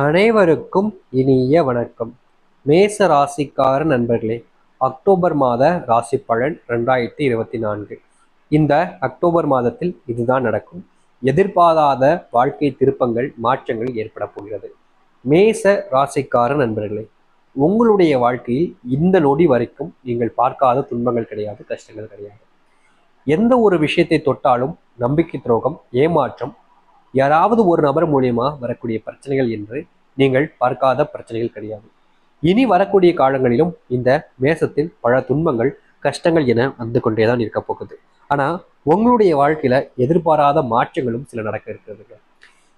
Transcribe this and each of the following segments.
அனைவருக்கும் இனிய வணக்கம். மேச ராசிக்கார நண்பர்களே அக்டோபர் மாத ராசி பலன் ரெண்டாயிரத்தி இருபத்தி நான்கு. இந்த அக்டோபர் மாதத்தில் இதுதான் நடக்கும். எதிர்பாராத வாழ்க்கை திருப்பங்கள் மாற்றங்கள் ஏற்பட போகிறது. மேச ராசிக்கார நண்பர்களே உங்களுடைய வாழ்க்கையில் இந்த நொடி வரைக்கும் நீங்கள் பார்க்காத துன்பங்கள் கிடையாது கஷ்டங்கள் கிடையாது. எந்த ஒரு விஷயத்தை தொட்டாலும் நம்பிக்கை துரோகம் ஏமாற்றம் யாராவது ஒரு நபர் மூலியமா வரக்கூடிய பிரச்சனைகள் என்று நீங்கள் பார்க்காத பிரச்சனைகள் கிடையாது. இனி வரக்கூடிய காலங்களிலும் இந்த மேசத்தில் பல துன்பங்கள் கஷ்டங்கள் என வந்து கொண்டேதான் இருக்க போகுது. ஆனா உங்களுடைய வாழ்க்கையில எதிர்பாராத மாற்றங்களும் சில நடக்க இருக்கிறதுங்க.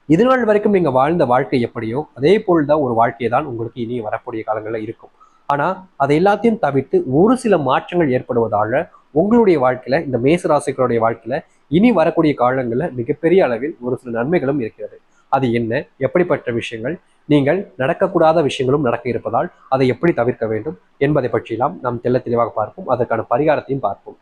இது நாள் வரைக்கும் நீங்க வாழ்ந்த வாழ்க்கை எப்படியோ அதே போல்தான் ஒரு வாழ்க்கையை தான் உங்களுக்கு இனி வரக்கூடிய காலங்களில் இருக்கும். ஆனா அதை எல்லாத்தையும் தவிர்த்து ஒரு சில மாற்றங்கள் ஏற்படுவதால உங்களுடைய வாழ்க்கையில இந்த மேசராசிகளுடைய வாழ்க்கையில இனி வரக்கூடிய காலங்களில் மிகப்பெரிய அளவில் ஒரு சில நன்மைகளும் இருக்கிறது. அது என்ன? எப்படிப்பட்ட விஷயங்கள்? நீங்கள் நடக்கக்கூடாத விஷயங்களும் நடக்க இருப்பதால் அதை எப்படி தவிர்க்க வேண்டும் என்பதை பற்றியெல்லாம் நாம் தெல்ல தெளிவாக பார்ப்போம். அதற்கான பரிகாரத்தையும் பார்ப்போம்.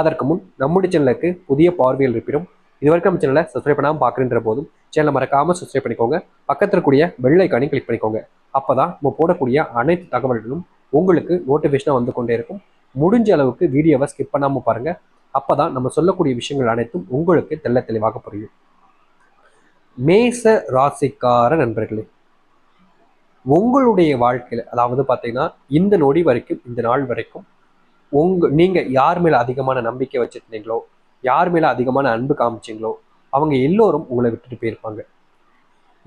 அதற்கு முன் நம்முடைய சேனலுக்கு புதிய பார்வையில் இருப்பினும் இதுவரைக்கும் நம்ம சேனலை சப்ஸ்கிரைப் பண்ணாமல் பார்க்குற போதும் சேனலை மறக்காம சப்ஸ்கிரைப் பண்ணிக்கோங்க. பக்கத்தில் இருக்கக்கூடிய பெல் ஐக்கானையும் கிளிக் பண்ணிக்கோங்க. அப்பதான் நம்ம போடக்கூடிய அனைத்து தகவல்களும் உங்களுக்கு நோட்டிஃபிகேஷனாக வந்து கொண்டே இருக்கும். முடிஞ்ச அளவுக்கு வீடியோவை ஸ்கிப் பண்ணாமல் பாருங்க. அப்பதான் நம்ம சொல்லக்கூடிய விஷயங்கள் அனைத்தும் உங்களுக்கு தெள்ள தெளிவாக புரியும். மேச ராசிக்கார நண்பர்களே உங்களுடைய வாழ்க்கையில் அதாவது பார்த்தீங்கன்னா இந்த நொடி வரைக்கும் இந்த நாள் வரைக்கும் உங்க நீங்க யார் மேல அதிகமான நம்பிக்கை வச்சிருந்தீங்களோ யார் மேல அதிகமான அன்பு காமிச்சீங்களோ அவங்க எல்லோரும் உங்களை விட்டுட்டு போயிருப்பாங்க.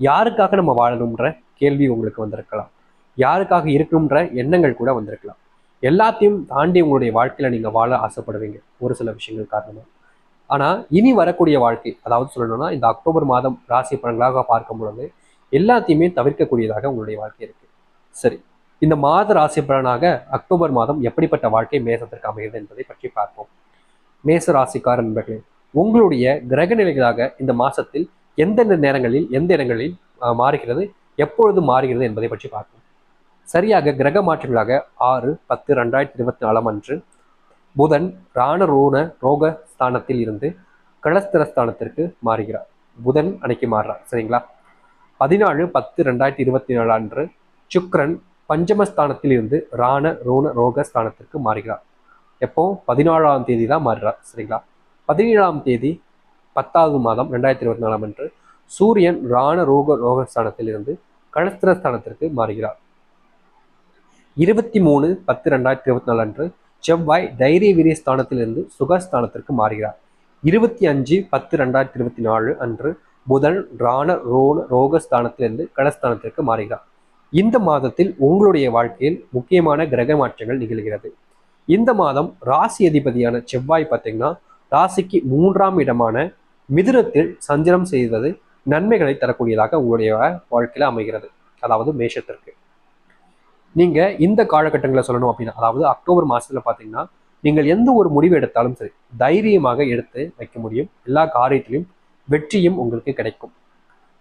யாருக்காக நம்ம வாழணும்ன்ற கேள்வி உங்களுக்கு வந்திருக்கலாம். யாருக்காக இருக்கணும்ன்ற எண்ணங்கள் கூட வந்திருக்கலாம். எல்லாத்தையும் தாண்டி உங்களுடைய வாழ்க்கையில் நீங்கள் வாழ ஆசைப்படுவீங்க ஒரு சில விஷயங்கள் காரணமாக ஆனால் இனி வரக்கூடிய வாழ்க்கை அதாவது சொல்லணும்னா இந்த அக்டோபர் மாதம் ராசி பலன்களாக பார்க்கும் பொழுது எல்லாத்தையுமே தவிர்க்கக்கூடியதாக உங்களுடைய வாழ்க்கை இருக்குது சரி இந்த மாத ராசி பலனாக அக்டோபர் மாதம் எப்படிப்பட்ட வாழ்க்கை மேசத்திற்கு அமைகிறது என்பதை பற்றி பார்ப்போம். மேச ராசிக்கார நண்பர்களே உங்களுடைய கிரக நிலைகளாக இந்த மாதத்தில் எந்தெந்த நேரங்களில் எந்த இடங்களில் மாறுகிறது எப்பொழுது மாறுகிறது என்பதை பற்றி பார்ப்போம். சரியாக கிரக மாற்றங்களாக ஆறு பத்து ரெண்டாயிரத்தி இருபத்தி நாலாம் அன்று புதன் ராண ரோண ரோக ஸ்தானத்தில் இருந்து கலஸ்திர ஸ்தானத்திற்கு மாறுகிறார். புதன் அன்னைக்கு மாறுறார் சரிங்களா? பதினாலு பத்து ரெண்டாயிரத்தி இருபத்தி நாலு அன்று சுக்ரன் பஞ்சமஸ்தானத்தில் இருந்து ராண ரோண ரோக ஸ்தானத்திற்கு மாறுகிறார். எப்போ? பதினாலாம் தேதி தான் மாறுறார் சரிங்களா? பதினேழாம் தேதி பத்தாவது மாதம் ரெண்டாயிரத்தி இருபத்தி நாலாம் அன்று சூரியன் ராண ரோக ரோக ஸ்தானத்தில் இருந்து கலஸ்திர ஸ்தானத்திற்கு மாறுகிறார். இருபத்தி மூணு பத்து ரெண்டாயிரத்தி இருபத்தி நாலு அன்று செவ்வாய் தைரிய வீரிய ஸ்தானத்திலிருந்து சுகஸ்தானத்திற்கு மாறுகிறார். இருபத்தி அஞ்சு பத்து ரெண்டாயிரத்தி இருபத்தி நாலு அன்று புதன் ராண ரோண ரோக ஸ்தானத்திலிருந்து கடஸ்தானத்திற்கு மாறுகிறார். இந்த மாதத்தில் உங்களுடைய வாழ்க்கையில் முக்கியமான கிரக மாற்றங்கள் நிகழ்கிறது. இந்த மாதம் ராசி அதிபதியான செவ்வாய் பார்த்தீங்கன்னா ராசிக்கு மூன்றாம் இடமான மிதுனத்தில் சஞ்சலம் செய்வது நன்மைகளை தரக்கூடியதாக உங்களுடைய வாழ்க்கையில் அமைகிறது. அதாவது மேஷத்திற்கு. நீங்கள் இந்த காலகட்டங்களில் சொல்லணும் அப்படின்னா அதாவது அக்டோபர் மாதத்தில் பார்த்தீங்கன்னா நீங்கள் எந்த ஒரு முடிவு எடுத்தாலும் சரி தைரியமாக எடுத்து வைக்க முடியும். எல்லா காரியத்திலும் வெற்றியும் உங்களுக்கு கிடைக்கும்.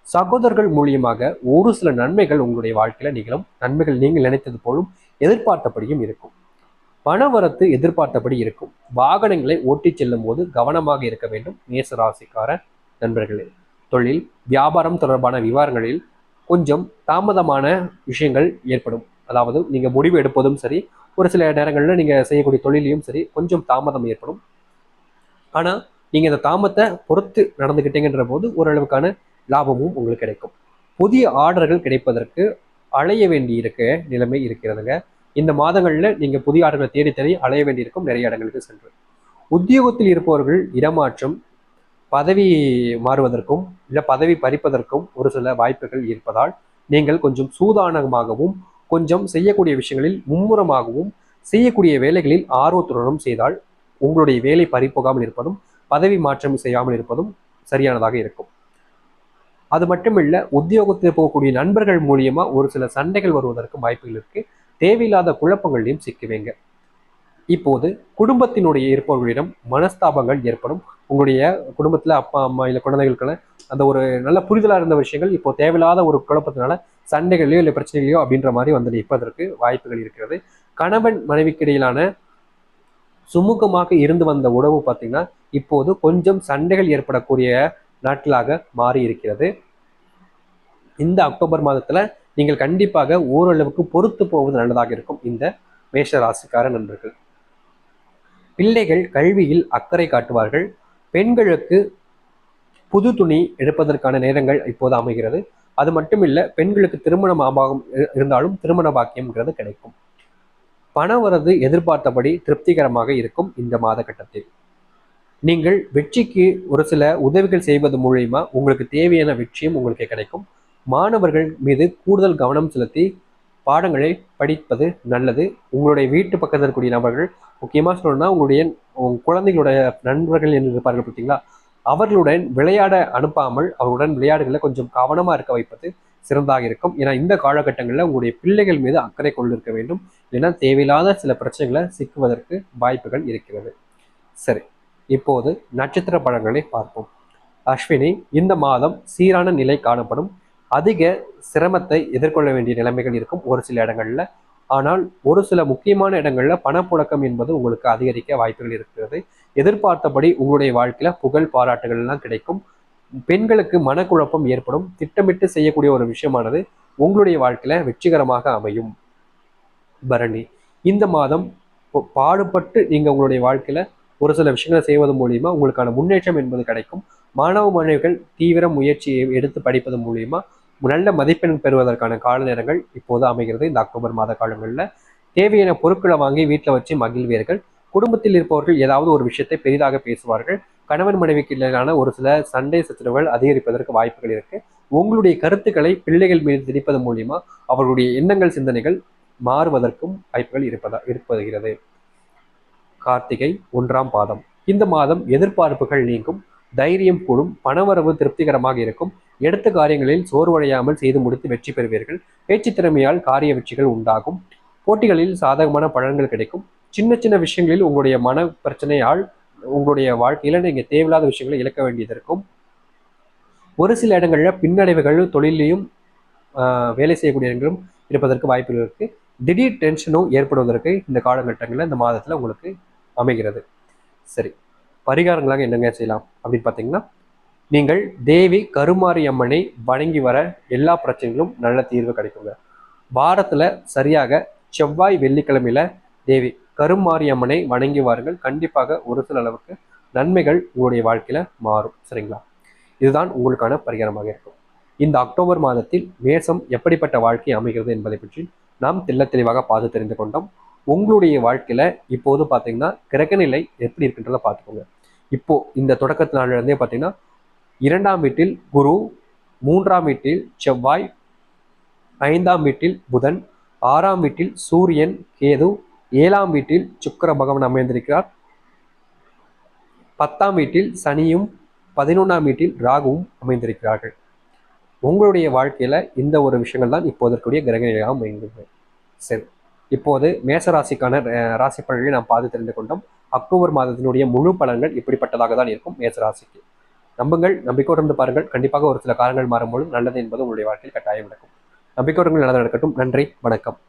சகோதரர்கள் மூலியமாக ஒரு சில நன்மைகள் உங்களுடைய வாழ்க்கையில் நிகழும். நன்மைகள் நீங்கள் நினைத்தது போலும் எதிர்பார்த்தபடியும் இருக்கும். பணவரத்து எதிர்பார்த்தபடி இருக்கும். வாகனங்களை ஓட்டிச் செல்லும் போது கவனமாக இருக்க வேண்டும். மேசராசிக்கார நண்பர்களே தொழில் வியாபாரம் தொடர்பான விவகாரங்களில் கொஞ்சம் தாமதமான விஷயங்கள் ஏற்படும். அதாவது நீங்கள் முடிவு எடுப்பதும் சரி ஒரு சில நேரங்களில் நீங்கள் செய்யக்கூடிய தொழிலையும் சரி கொஞ்சம் தாமதம் ஏற்படும். ஆனா நீங்கள் இந்த தாமத்தை பொறுத்து நடந்துக்கிட்டீங்கன்ற போது ஓரளவுக்கான லாபமும் உங்களுக்கு கிடைக்கும். புதிய ஆர்டர்கள் கிடைப்பதற்கு அலைய வேண்டி இருக்க நிலைமை இருக்கிறதுங்க. இந்த மாதங்களில் நீங்கள் புதிய ஆர்டர்களை தேடி தேடி அலைய வேண்டியிருக்கும் நிறைய இடங்களுக்கு சென்று. உத்தியோகத்தில் இருப்பவர்கள் இடமாற்றம் பதவி மாறுவதற்கும் இல்லை பதவி பறிப்பதற்கும் ஒரு சில வாய்ப்புகள் இருப்பதால் நீங்கள் கொஞ்சம் சூதானமாகவும் கொஞ்சம் செய்யக்கூடிய விஷயங்களில் மும்முரமாகவும் செய்யக்கூடிய வேலைகளில் ஆர்வத்துடனும் செய்தால் உங்களுடைய வேலை பறிப்போகாமல் இருப்பதும் பதவி மாற்றம் செய்யாமல் இருப்பதும் சரியானதாக இருக்கும். அது மட்டுமில்ல உத்தியோகத்தில் போகக்கூடிய நண்பர்கள் மூலியமா ஒரு சில சண்டைகள் வருவதற்கு வாய்ப்புகள் இருக்கு. தேவையில்லாத குழப்பங்களையும் சிக்குவீங்க. இப்போது குடும்பத்தினுடைய இருப்பவர்களிடம் மனஸ்தாபங்கள் ஏற்படும். உங்களுடைய குடும்பத்துல அப்பா அம்மா இல்லை குழந்தைகளுக்கெல்லாம் அந்த ஒரு நல்ல புரிதலா இருந்த விஷயங்கள் இப்போ தேவையில்லாத ஒரு குழப்பத்தினால சண்டைகளையோ இல்லை பிரச்சனைகளையோ அப்படின்ற மாதிரி வந்து நிற்பதற்கு வாய்ப்புகள் இருக்கிறது. கணவன் மனைவிக்கு இடையிலான சுமூகமாக இருந்து வந்த உறவு பார்த்தீங்கன்னா இப்போது கொஞ்சம் சண்டைகள் ஏற்படக்கூடிய நாட்களாக மாறி இருக்கிறது இந்த அக்டோபர் மாதத்துல நீங்கள் கண்டிப்பாக ஓரளவுக்கு பொறுத்து போவது நல்லதாக இருக்கும். இந்த மேஷ ராசிக்கார நண்பர்கள். பிள்ளைகள் கல்வியில் அக்கறை காட்டுவார்கள். பெண்களுக்கு புது துணி எடுப்பதற்கான நேரங்கள் இப்போது அமைகிறது. அது மட்டும் இல்லை பெண்களுக்கு திருமணம் ஆபாகம் இருந்தாலும் திருமண பாக்கியம்ங்கிறது கிடைக்கும். பண வரது எதிர்பார்த்தபடி திருப்திகரமாக இருக்கும் இந்த மாத கட்டத்தில் நீங்கள் வெற்றிக்கு ஒரு சில உதவிகள் செய்வது மூலயமா உங்களுக்கு தேவையான வெற்றியும் உங்களுக்கு கிடைக்கும். மாணவர்கள் மீது கூடுதல் கவனம் செலுத்தி பாடங்களை படிப்பது நல்லது. உங்களுடைய வீட்டு பக்கத்தில் இருக்கக்கூடிய நபர்கள் முக்கியமாக சொல்லணும்னா உங்களுடைய உங்க குழந்தைகளுடைய நண்பர்கள் என்று இருப்பார்கள் பார்த்தீங்களா? அவர்களுடன் விளையாட அனுப்பாமல் அவர்களுடன் விளையாடுகளை கொஞ்சம் கவனமாக இருக்க வைப்பது சிறந்தாக இருக்கும். ஏன்னா இந்த காலகட்டங்களில் உங்களுடைய பிள்ளைகள் மீது அக்கறை கொண்டிருக்க வேண்டும். ஏன்னா தேவையில்லாத சில பிரச்சனைகளை சிக்குவதற்கு வாய்ப்புகள் இருக்கிறது. சரி இப்போது நட்சத்திர பழங்களை பார்ப்போம். அஸ்வினி இந்த மாதம் சீரான நிலை காணப்படும். அதிக சிரமத்தை எதிர்கொள்ள வேண்டிய நிலைமைகள் இருக்கும் ஒரு சில இடங்களில். ஆனால் ஒரு சில முக்கியமான இடங்களில் பணப்புழக்கம் என்பது உங்களுக்கு அதிகரிக்க வாய்ப்புகள் இருக்கிறது. எதிர்பார்த்தபடி உங்களுடைய வாழ்க்கையில புகழ் பாராட்டுகள் எல்லாம் கிடைக்கும். பெண்களுக்கு மனக்குழப்பம் ஏற்படும். திட்டமிட்டு செய்யக்கூடிய ஒரு விஷயமானது உங்களுடைய வாழ்க்கையில வெற்றிகரமாக அமையும். பரணி இந்த மாதம் பாடுபட்டு நீங்க உங்களுடைய வாழ்க்கையில ஒரு சில விஷயங்களை செய்வது மூலியமா உங்களுக்கான முன்னேற்றம் என்பது கிடைக்கும். மாணவ மாணவிகள் தீவிர முயற்சியை எடுத்து படிப்பது மூலியமா நல்ல மதிப்பெண் பெறுவதற்கான கால நேரங்கள் இப்போது அமைகிறது. இந்த அக்டோபர் மாத காலங்களில் தேவையான பொருட்களை வாங்கி வீட்டில் வச்சு மகிழ்வீர்கள். குடும்பத்தில் இருப்பவர்கள் ஏதாவது ஒரு விஷயத்தை பெரிதாக பேசுவார்கள். கணவன் மனைவிக்கு இடையிலான ஒரு சில சண்டை சச்சரவுகள் அதிகரிப்பதற்கு வாய்ப்புகள் இருக்கு. உங்களுடைய கருத்துக்களை பிள்ளைகள் மீது திணிப்பது மூலியமா அவர்களுடைய எண்ணங்கள் சிந்தனைகள் மாறுவதற்கும் வாய்ப்புகள் இருப்பதா இருப்பதுகிறது. கார்த்திகை ஒன்றாம் பாதம். இந்த மாதம் எதிர்பார்ப்புகள் நீங்கும். தைரியம் கூடும். பணவரவு திருப்திகரமாக இருக்கும். எடுத்த காரியங்களில் சோர்வடையாமல் செய்து முடித்து வெற்றி பெறுவீர்கள். பேச்சு திறமையால் காரிய வெற்றிகள் உண்டாகும். போட்டிகளில் சாதகமான பலன்கள் கிடைக்கும். சின்ன சின்ன விஷயங்களில் உங்களுடைய மன பிரச்சனையால் உங்களுடைய வாழ்க்கையில் நீங்கள் தேவையில்லாத விஷயங்களை இழக்க வேண்டியது இருக்கும். ஒரு சில இடங்களில் பின்னடைவுகள் தொழிலையும் வேலை செய்யக்கூடிய இடங்களும் இருப்பதற்கு வாய்ப்புகள் இருக்கு. திடீர் டென்ஷனும் ஏற்படுவதற்கு இந்த காலகட்டங்களில் இந்த மாதத்தில் உங்களுக்கு அமைகிறது. சரி பரிகாரங்களாக என்னங்க செய்யலாம் அப்படின்னு பார்த்தீங்கன்னா நீங்கள் தேவி கருமாரி அம்மனை வணங்கி வர எல்லா பிரச்சனைகளும் நல்ல தீர்வு கிடைக்குங்க. வாரத்தில் சரியாக செவ்வாய் வெள்ளிக்கிழமையில தேவி கருமாரியம்மனை வணங்கி வாருங்கள் கண்டிப்பாக ஒரு சில அளவுக்கு நன்மைகள் உங்களுடைய வாழ்க்கையில மாறும். சரிங்களா? இதுதான் உங்களுக்கான பரிகாரமாக இருக்கும். இந்த அக்டோபர் மாதத்தில் மேசம் எப்படிப்பட்ட வாழ்க்கை அமைகிறது என்பதை பற்றி நாம் தெள்ள தெளிவாக பார்த்து தெரிந்து கொண்டோம். உங்களுடைய வாழ்க்கையில இப்போது பார்த்தீங்கன்னா கிரகநிலை எப்படி இருக்குன்றத பார்த்துக்கோங்க. இப்போ இந்த தொடக்கத்து நாள்ல பார்த்தீங்கன்னா இரண்டாம் வீட்டில் குரு மூன்றாம் வீட்டில் செவ்வாய் ஐந்தாம் வீட்டில் புதன் ஆறாம் வீட்டில் சூரியன் கேது ஏழாம் வீட்டில் சுக்கர பகவான் அமைந்திருக்கிறார் பத்தாம் வீட்டில் சனியும் பதினொன்றாம் வீட்டில் ராகுவும் அமைந்திருக்கிறார்கள் உங்களுடைய வாழ்க்கையில் இந்த ஒரு விஷயங்கள் தான் இப்போதற்குரிய கிரகநிலையாக அமைந்துள்ளது. சரி இப்போது மேச ராசிக்கான ராசி பலன்களை நாம் பார்த்து தெரிந்து கொண்டோம். அக்டோபர் மாதத்தினுடைய முழு பலன்கள் இப்படிப்பட்டதாக தான் இருக்கும் மேச ராசிக்கு நம்புங்கள் நம்பிக்கையோடு பாருங்கள். கண்டிப்பாக ஒரு சில காரணங்கள் மாறும்போது நல்லது என்பது உங்களுடைய வாழ்க்கையில் கட்டாயம் நடக்கும். நம்பிக்கையோடு நல்லது நடக்கட்டும். நன்றி வணக்கம்.